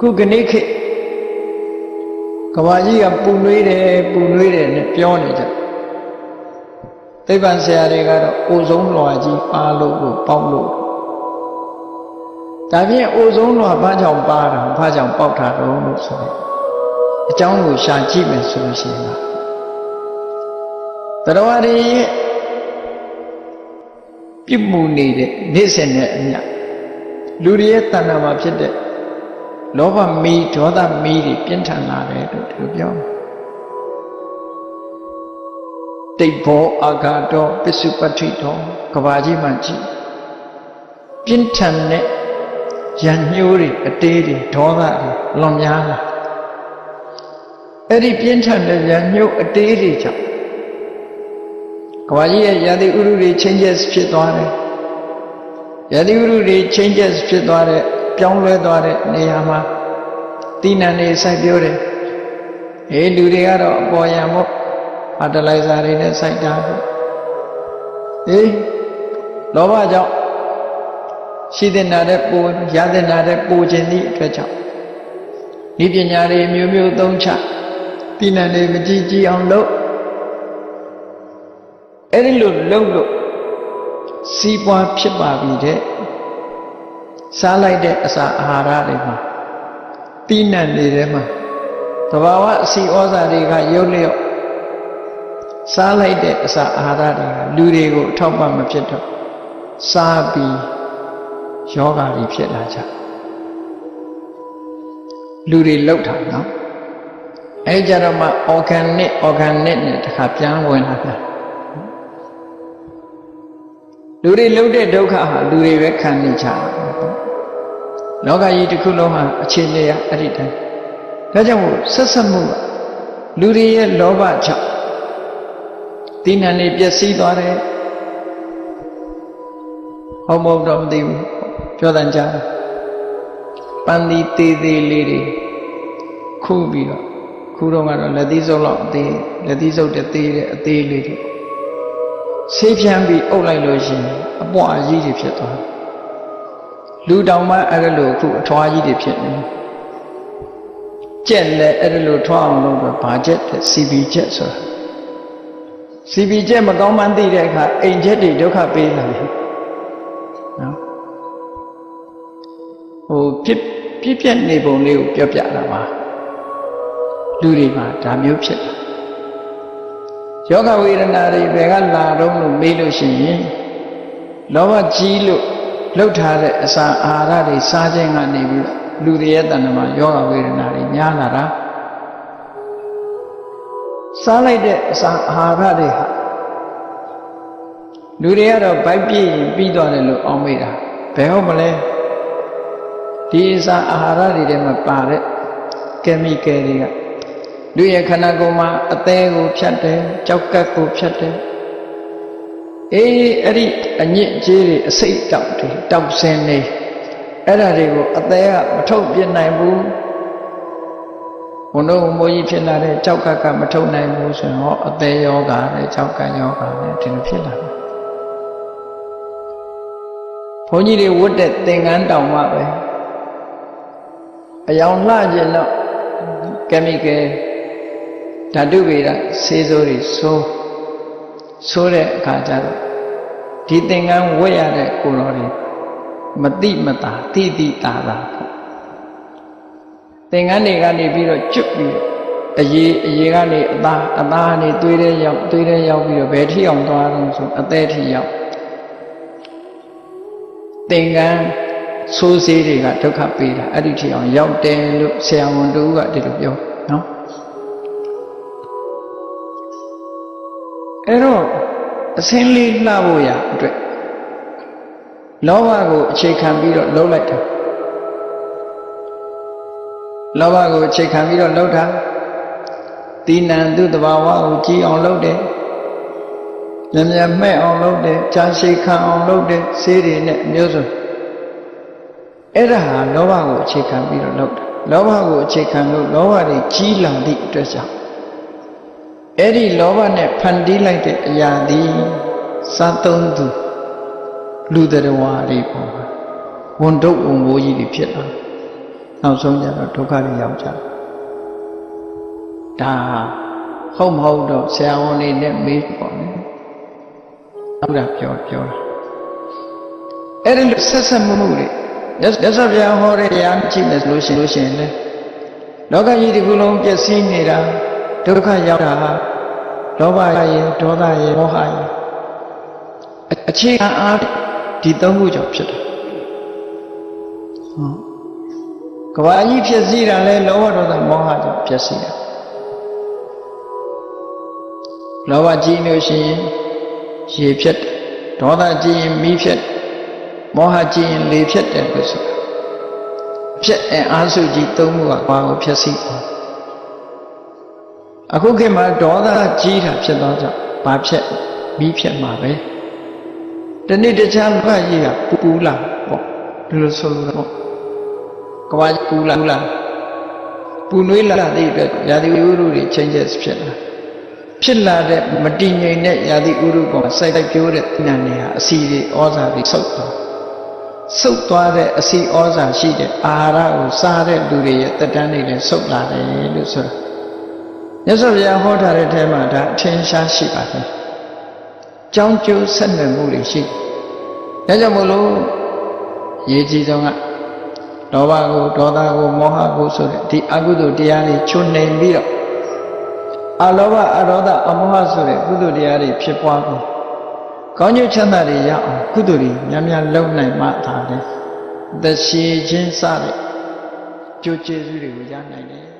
ခုကနေ့ခေတ်ကဘာကြီးကပူနွေးတယ်ပူနွေးတယ်နဲ့ပြောနေကြသိပ္ပံဆရာတွေကတော့အိုဆုံးလွှာကြီးပါလို့လို့ပေါက်လို့ဒါဖြင့်အိုဆုံးလွှာဘာကြောင့်ပါတာဘာကြောင့်ပေါက်တာတော့လို့ဆိုရင်အကြောင်းကိုရှာကြည့်မယ်ဆိုလို့ရှိရင်တရားရည်ရဲ့ပြစ်မှုနေတဲ့နေ့စဉ်နဲ့အမျှလူတွေရဲ့တဏ္ဍာမှာဖြစ်တဲ့ လောဘမီးဒေါသမီးတွေပြင်းထန်လာတယ်လို့ဒီလိုပြောတယ်တိတ်ဘောအာဃာတောပစ္စုပတ္ထိတောကဘာကြီးမှကြည့်ပြင်းထန်တဲ့ရံညှိုးတွေအတေးတွေဒေါသတွေလွန်များလာအဲ့ဒီပြင်းထန်တဲ့ရံညှိုးအတေးတွေကြောင့်ကဘာကြီးရဲ့ရာသီဥတုတွေ changes ဖြစ်သွားတယ်ရာသီဥတုတွေ changes ဖြစ်သွားတဲ့ ပြောင်းလဲသွားတဲ့နေရာမှာတိနံနေစိုက်ပျိုးတယ်အေးလူတွေကတော့အပေါ်ယံပေါ့ဖာတလိုက်ဇာတွေနဲ့စိုက်တာပေါ့အေးလောဘကြောင့်ရှိတဲ့နာတဲ့ပူရတဲ့နာတဲ့ပူခြင်းသည့်အတွက်ကြောင့်ဒီပညာတွေမျိုးမျိုးသုံးချတိနံတွေမကြည့်ကြည့်အောင်လုပ်အဲ့ဒီလိုလုပ်လို့စီးပွားဖြစ်ပါပြီတဲ့ စားလိုက်တဲ့အစာအာဟာရတွေမှာတိနတ်တွေထဲမှာသဘာဝအစီဩဇာတွေကရုပ်လျော့စားလိုက်တဲ့အစာအာဟာရတွေကလူတွေကိုအထောက်ပံ့မဖြစ်တော့စားပြီးယောဂါတွေဖြစ်လာကြလူတွေလောက်တာနော်အဲကြတော့မှ organic organic နဲ့တခါပြန်ဝင်လာပြန်လူတွေလှုပ်တဲ့ဒုက္ခဟာလူတွေပဲခံနေကြတာပေါ့ လောကကြီးတစ်ခုလုံးဟာအခြေအနေရအဲ့ဒီတိုင်းဒါကြောင့်မို့ဆက်ဆက်မှုကလူတွေရဲ့လောဘကြောင့်တိဏ္ဍနေပျက်စီးသွားတယ်ဟောမဟုတ်တော့မသိဘူးပြောတန်ကြတယ်ပန်းဒီသေးသေးလေးတွေခုပြီးတော့ခုတော့ကတော့လက်သီးစုပ်လောက်အသေးလက်သီးစုပ်တဲ့သေးတဲ့အသေးလေးတွေဆေးဖြန်းပြီးအုပ်လိုက်လို့ရှိရင်အပွားကြီးတွေဖြစ်သွားတယ် လူတောင်မှအဲ့ဒါလို့အခုအထွားကြီးတွေဖြစ်နေကြက်လည်းအဲ့ဒါလို့ထွားအောင်လုပ်တော့ဘာကြက်တဲ့ CB ကြက်ဆိုတာ CB ကြက်မကောင်းမှန်းသိတဲ့အခါအိမ်ကြက်တွေဒုက္ခပေးလာတယ်နော်ဟိုဖြစ်ပြပြက်နေပုံလေးကိုပြောပြတာပါလူတွေမှာဒါမျိုးဖြစ်တာယောဂဝေဒနာတွေဘယ်ကလာတော့လို့မေးလို့ရှိရင်လောဘကြီးလို့ လှုပ်ထားတဲ့အစာအာဟာရတွေစားခြင်းကနေပြီးလူတွေရဲ့တဏ္ဍမှာယောဂဝေဒနာတွေများလာတာစားလိုက်တဲ့အစာအာဟာရတွေဟာလူတွေကတော့ဗိုက်ပြည့်ရင်ပြီးသွားတယ်လို့အောင်းမိတာဘယ်ဟုတ်မလဲဒီအစာအာဟာရတွေထဲမှာပါတဲ့ကီမီကယ်တွေကလူရဲ့ခန္ဓာကိုယ်မှာအသေးကိုဖြတ်တယ်ကြောက်ကပ်ကိုဖြတ်တယ် အေးအဲ့ဒီအညစ်အကြေးတွေအစိတ်တောက်တွေတောက်ဆင်းနေအဲ့ဒါတွေကိုအသေးကမထုတ်ပြနိုင်ဘူးဘုံတို့မိုးကြီးဖြစ်လာတဲ့ကြောက်ကပ်ကမထုတ်နိုင်ဘူးဆိုရင်ဟောအသေးယောဂါနဲ့ကြောက်ကပ်ယောဂါနဲ့ဒီလိုဖြစ်လာတယ်ဘုန်းကြီးတွေဝတ်တဲ့သင်္ကန်းတောင်မှပဲအယောင်လှခြင်းတော့ကီမီကယ်ဓာတုဗေဒဆေးစိုးတွေဆိုး ဆိုးတဲ့အခါကျတော့ဒီသင်္ကန်းဝတ်ရတဲ့ကိုတော်တွေမတိမတာတိတိတာတာပေါ့သင်္ကန်းတွေကနေပြီးတော့ကျွတ်ပြီးအရေးအရေးကနေအသားအသားကနေသွေးထဲရောက်သွေးထဲရောက်ပြီးတော့ဘယ်ထိအောင်သွားတော့ဆိုအသက်ထိရောက်သင်္ကန်းဆိုးစေးတွေကဒုက္ခပေးတာအဲ့ဒီထိအောင်ရောက်တယ်လို့ဆရာဝန်တူကဒီလိုပြောနော်အဲ့တော့ အစင်းလေးလှဖို့ရအတွက်လောဘကိုအခြေခံပြီးတော့လှုပ်လိုက်တာလောဘကိုအခြေခံပြီးတော့လှုပ်တာတိဏံသူတဘာဝကိုကြည်အောင်လှုပ်တယ်မြမြမဲ့အောင်လှုပ်တယ်ကြာရှည်ခံအောင်လှုပ်တယ်ဆေးတွေနဲ့အမျိုးစုံအဲ့ဒါဟာလောဘကိုအခြေခံပြီးတော့လုပ်တာလောဘကိုအခြေခံလို့လောဘတွေကြီးလာသည့်အတွက်ကြောင့် အဲ့ဒီလောဘနဲ့ဖန်တီးလိုက်တဲ့အရာသည်စားသုံးသူလူတော်ဝါတွေပေါ့ဝန်တုပ်ဝန်ဘိုးကြီးတွေဖြစ်လာနောက်ဆုံးကျတော့ဒုက္ခတွေရောက်ကြတယ်ဒါဟုတ်မဟုတ်တော့ဆရာဝန်တွေနဲ့မေးပေါ့လေဟုတ်တာပြောပြောတာအဲ့ဒီလိုဆက်ဆက်မှုမှုတွေမြတ်စွာဘုရားဟောတဲ့တရားကြည့်မယ်ဆိုလို့ရှိရင်လို့ရှိရင်လေလောကကြီးဒီခုလုံးပျက်စီးနေတာ ဒုက္ခရောက်တာဟာလောဘရဲ့ဒေါသရဲ့မောဟရဲ့အခြေခံအားဒီသုံးခုကြောင့်ဖြစ်တယ်ဟုတ်ကဘာကြီးဖြစ်စည်းတာလဲလောဘဒေါသမောဟကြောင့်ဖြစ်စည်းတာလောဘကြီးလို့ရှိရင်ရေဖြစ်တယ်ဒေါသကြီးရင်မီးဖြစ်တယ်မောဟကြီးရင်လေဖြစ်တယ်လို့ဆိုတာဖြစ်အင်အားစုကြီးသုံးခုကဘာကိုဖြစ်စည်းအောင် အခုခေတ်မှာဒေါသကြီးတာဖြစ်တော့ကြောင့်ဘာဖြစ်မီးဖြစ်မှာပဲတနေ့တခြားဘက်ကြီးကပူပူလာပေါ့ဒီလိုဆိုလို့ပေါ့ကဘာပူလာပူလာပူနွေးလာတဲ့အတွက်ရာသီဥတုတွေ changes ဖြစ်လာဖြစ်လာတဲ့မတည်ငြိမ်တဲ့ရာသီဥတုပေါ်စိုက်တိုက်ပြိုးတဲ့ဉာဏ်တွေဟာအစီတွေဩဇာတွေဆုတ်သွားဆုတ်သွားတဲ့အစီဩဇာရှိတဲ့အာဟာရကိုစားတဲ့လူတွေရဲ့တက်တန်းတွေလည်းဆုတ်လာတယ်လို့ဆိုတာ မြတ်စွာဘုရားဟောထားတဲ့ထဲမှာဒါအထင်ရှားရှိပါတယ်ကြောင်းကျိုးဆက်နွယ်မှုတွေရှိတယ်ဒါကြောင့်မို့လို့ရေးကြည့်ဆုံးကလောဘကိုဒေါသကိုမောဟကိုဆိုတဲ့ဒီအကုသိုလ်တရားတွေချွတ်နေပြီးတော့အလောဘအရောဒအမောဟဆိုတဲ့ကုသိုလ်တရားတွေဖြစ်ပွားပြီးကောင်းကျိုးချမ်းသာတွေရအောင်ကုသိုလ်တွေများများလုပ်နိုင်မှသာလေသက်ရှိခြင်းစတဲ့ကျိုးကျေးဇူးတွေကိုရနိုင်တယ်